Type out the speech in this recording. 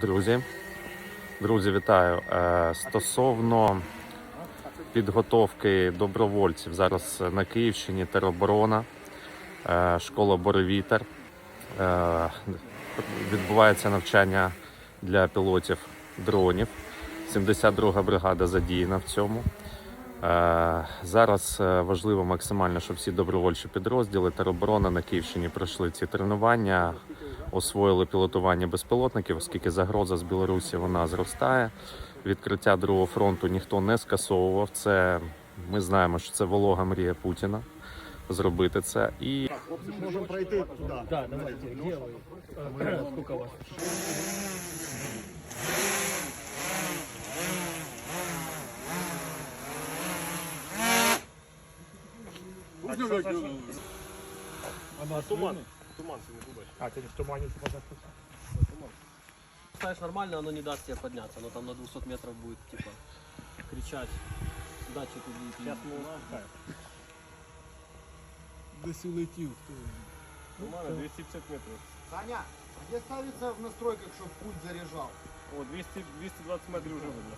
Друзі, друзі, вітаю. Е, Стосовно підготовки добровольців зараз на Київщині тероборона, е, школа Боровітер. Е, Відбувається навчання для пілотів дронів. 72 бригада задіяна в цьому. Зараз важливо максимально, щоб всі добровольчі підрозділи тероборона на Київщині пройшли ці тренування, освоїли пілотування безпілотників, оскільки загроза з Білорусі вона зростає. Відкриття другого фронту ніхто не скасовував. Це ми знаємо, що це волога мрія Путіна зробити це. І Можем пройти туда. Да, давайте, Сколько вас? Она туман. Туман сегодня дубаешь. А, ты в тумане можно Ставишь нормально, оно не даст тебе подняться. Оно там на 200 метров будет, типа, кричать. Датчик убить. Сейчас мы ускаем. Десь улетів. Тумана 250 метров. Саня, а где ставится в настройках, чтобы пульт заряжал? О, 200, 220 метрів вже видно.